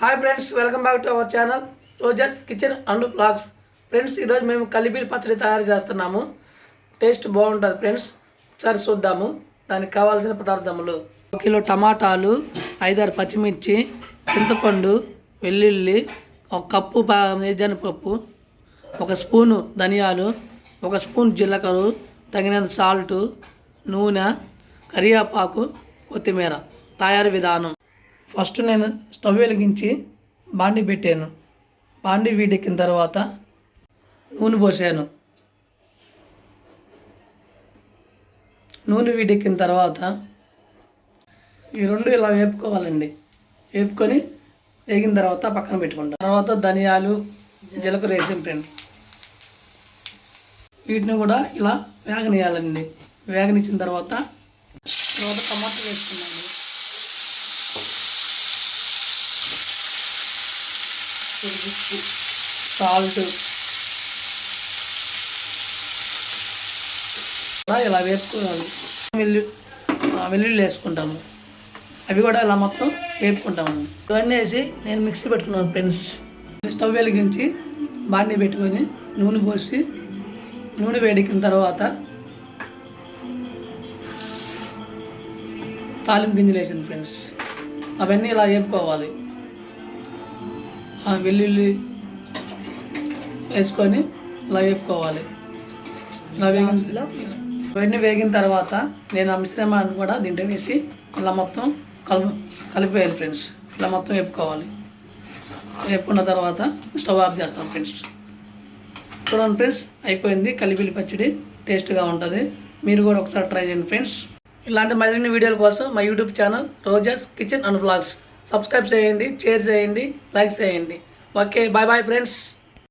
Hi friends welcome back to our channel Rogers kitchen and blogs friends ఈరోజు మేము కలిపి పచ్చడి తయారు చేస్తున్నాము. టేస్ట్ బాగుంటుంది ఫ్రెండ్స్ ఒకసారి చూద్దాము. దానికి కావాల్సిన పదార్థములు. ఒక కిలో టమాటాలు ఐదారు పచ్చిమిర్చి చింతపండు వెల్లుల్లి ఒక కప్పు పప్పు ఒక స్పూను ధనియాలు ఒక స్పూన్ జీలకర్ర తగినంత సాల్టు నూనె కరివేపాకు కొత్తిమీర. తయారు విధానం. ఫస్ట్ నేను స్టవ్ వెలిగించి బాండి పెట్టాను. బాండి వీడెక్కిన తర్వాత నూనె పోసాను. నూనె వీడెక్కిన తర్వాత ఈ రెండు ఇలా వేపుకోవాలండి. వేపుకొని వేగిన తర్వాత పక్కన పెట్టుకుంటాం. తర్వాత ధనియాలు జీలకర్ర వేసిన ఫ్రెండ్ వీటిని కూడా ఇలా వేగనియాలండి వేగనిచ్చిన తర్వాత తర్వాత టమాటా వేసుకున్నాను సాల్ట్. ఇలా వేపుకోవాలి. వెల్లు వెల్లుల్లి వేసుకుంటాము. అవి కూడా ఇలా మొత్తం వేపుకుంటాము. ఇవన్నీ వేసి నేను మిక్సీ పెట్టుకున్నాను ఫ్రెండ్స్. స్టవ్ వెలిగించి బాండి పెట్టుకొని నూనె పోసి నూనె వేడికిన తర్వాత తాలింపు గింజలు వేసింది ఫ్రెండ్స్. అవన్నీ ఇలా వేపుకోవాలి. వెల్లుల్లి వేసుకొని ఇలా వేపుకోవాలి. ఇలా వేగిన ఇవన్నీ వేగిన తర్వాత నేను ఆ మిశ్రమాన్ని కూడా దీంట్లో వేసి ఇలా మొత్తం కలుపు కలిపేయాలి ఫ్రెండ్స్. ఇలా మొత్తం వేపుకోవాలి. వేపుకున్న తర్వాత స్టవ్ ఆఫ్ చేస్తాం ఫ్రెండ్స్. చూడండి ఫ్రెండ్స్ అయిపోయింది కలిపిలి పచ్చడి. టేస్ట్గా ఉంటుంది. మీరు కూడా ఒకసారి ట్రై చేయండి ఫ్రెండ్స్. ఇలాంటి మరిన్ని వీడియోల కోసం మా YouTube channel Rogers kitchen and vlogs. Subscribe చేయండి షేర్ చేయండి లైక్ చేయండి. Okay bye bye friends.